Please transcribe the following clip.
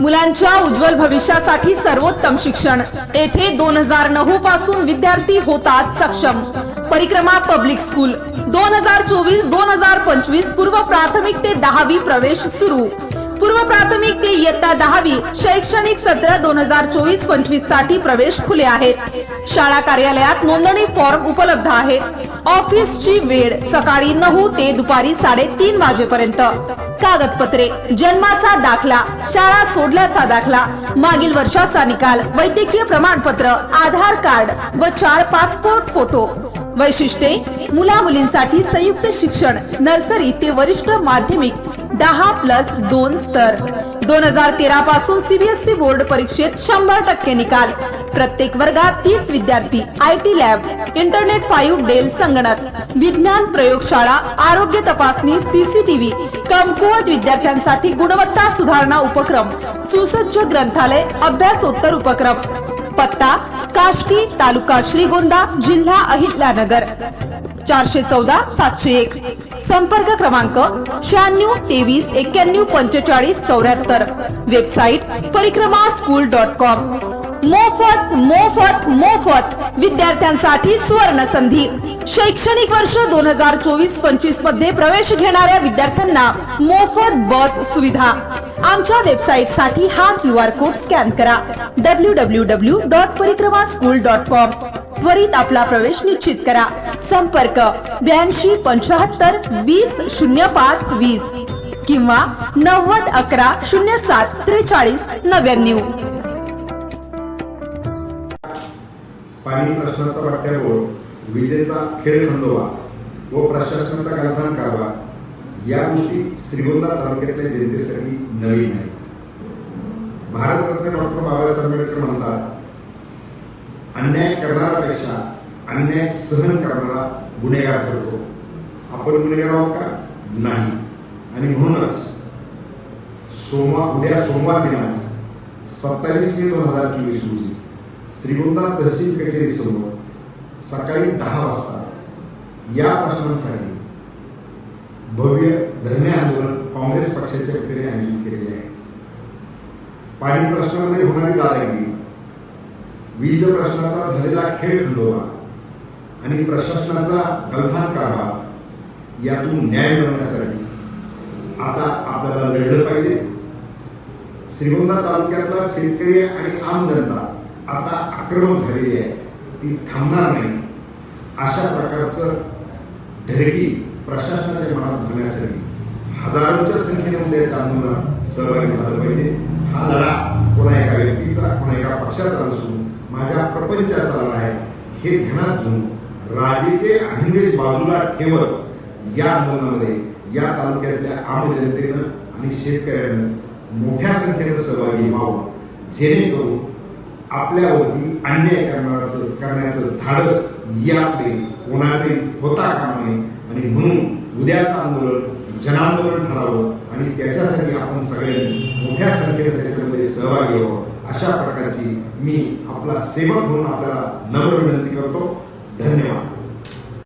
मुलांच्या उज्ज्वल भविष्यासाठी सर्वोत्तम शिक्षण. येथे दोन हजार नऊ पासून विद्यार्थी होतात सक्षम. परिक्रमा पब्लिक स्कूल. दोन हजार चोवीस दोन हजार पंचवीस पूर्व प्राथमिक ते दहावी प्रवेश सुरू. पूर्व प्राथमिक ते इयत्ता दहावी शैक्षणिक सत्र दोन हजार चोवीस पंचवीससाठी प्रवेश खुले आहेत. शाळा कार्यालयात नोंदणी फॉर्म उपलब्ध आहेत. ऑफिसची वेळ सकाळी नऊ ते दुपारी साडेतीन वाजेपर्यंत. कागदपत्रे जन्माचा दाखला शाळा सोडल्याचा दाखला मागील वर्षाचा निकाल वैद्यकीय प्रमाणपत्र आधार कार्ड व चार पासपोर्ट फोटो. वैशिष्ट्ये मुला मुलींसाठी संयुक्त शिक्षण नर्सरी ते वरिष्ठ माध्यमिक दहा प्लस दोन स्तर. दोन हजार तेरा पासून सीबीएसई बोर्ड परीक्षेत शंभर टक्के निकाल. प्रत्येक वर्गात तीस विद्यार्थी I T lab internet five Dell संगणक विज्ञान प्रयोगशाळा आरोग्य तपासणी सीसीटीव्ही कमकुवत विद्यार्थ्यांसाठी गुणवत्ता सुधारणा उपक्रम सुसज्ज ग्रंथालय अभ्यासोत्तर उपक्रम. पत्ता काष्टी तालुका श्रीगोंदा जिल्हा अहिल्यानगर. चारशे चौदा सातशे एक. संपर्क क्रमांक शहाण्णव तेवीस एक्क्याण्णव पंचेचाळीस चौऱ्याहत्तर. वेबसाईट परिक्रमा स्कूल डॉट कॉम मोफत मोफत मोफत विद्यार्थ्यांसाठी सुवर्ण संधी शैक्षणिक वर्ष दोन हजार चोवीस पंचवीसमध्ये प्रवेश घेणाऱ्या विद्यार्थ्यांना मोफत बस सुविधा. आमच्या वेबसाईटसाठी हा क्यू आर कोड स्कॅन करा. W W W dot Parikrama school dot com त्वरित आपला प्रवेश निश्चित करा. संपर्क ब्याऐंशी पंचाहत्तर वीस शून्य पाच वीस किंवा नव्वद अकरा शून्य सात त्रेचाळीस नव्याण्णव. पाणी प्रश्नाचा पट्ट्यावर विजेचा खेळ खंडोवा व प्रशासनाचा गालथान कारभार. या गोष्टी श्रीगोंदा तालुक्यातल्या जनतेसाठी नवीन आहेत. भारतरत्न डॉक्टर बाबासाहेब आंबेडकर म्हणतात अन्याय करणाऱ्यापेक्षा अन्याय सहन करणारा गुन्हेगार ठरतो. आपण गुन्हेगार आहोत का? नाही. आणि म्हणूनच सोमवार उद्या सोमवार दिनांक सत्तावीस मे दोन हजार चोवीस रोजी श्रीगोंदा तहसील कचेरी समोर सकाळी दहा वाजता या प्रश्नांसाठी भव्य धरणे आंदोलन काँग्रेस पक्षाच्या वतीने आयोजित केलेले आहे. पाणी प्रश्नामध्ये होणारी दादागिरी वीज प्रश्नाचा झालेला खेळ खंडोबा आणि प्रशासनाचा गलथान कारभार यातून न्याय मिळवण्यासाठी आता आपल्याला लढलं पाहिजे. श्रीगोंदा तालुक्यातला शेतकरी आणि आम जनता आता आक्रमक झालेली आहे. ती थांबणार नाही. अशा प्रकारचं ढेकी प्रशासनाच्या मनात भरण्यासाठी हजारोच्या संख्येमध्ये उद्याच्या आंदोलनात सहभागी झालं पाहिजे. हा लढा कोणा एका व्यक्तीचा कोणा एका पक्षाचा नसून माझ्या प्रपंचाचा लढा आहे. हे ध्यानात घेऊन राजकीय अहिंदेश बाजूला ठेवत या आंदोलनामध्ये या तालुक्यातल्या आम जनतेनं आणि शेतकऱ्यांना मोठ्या संख्येनं सहभागी व्हावं. जेणेकरून आपल्यावरती अन्याय करणाऱ्याचं करण्याचं धाडस यापुढे कोणाचे होता कामा नये. आणि म्हणून उद्याचं आंदोलन जनांदोलन ठरावं आणि त्याच्यासाठी आपण सगळ्यांनी मोठ्या संख्येने त्याच्यामध्ये सहभागी व्हावं. अशा प्रकारची मी आपला सेवक म्हणून आपल्याला नम्र विनंती करतो. धन्यवाद.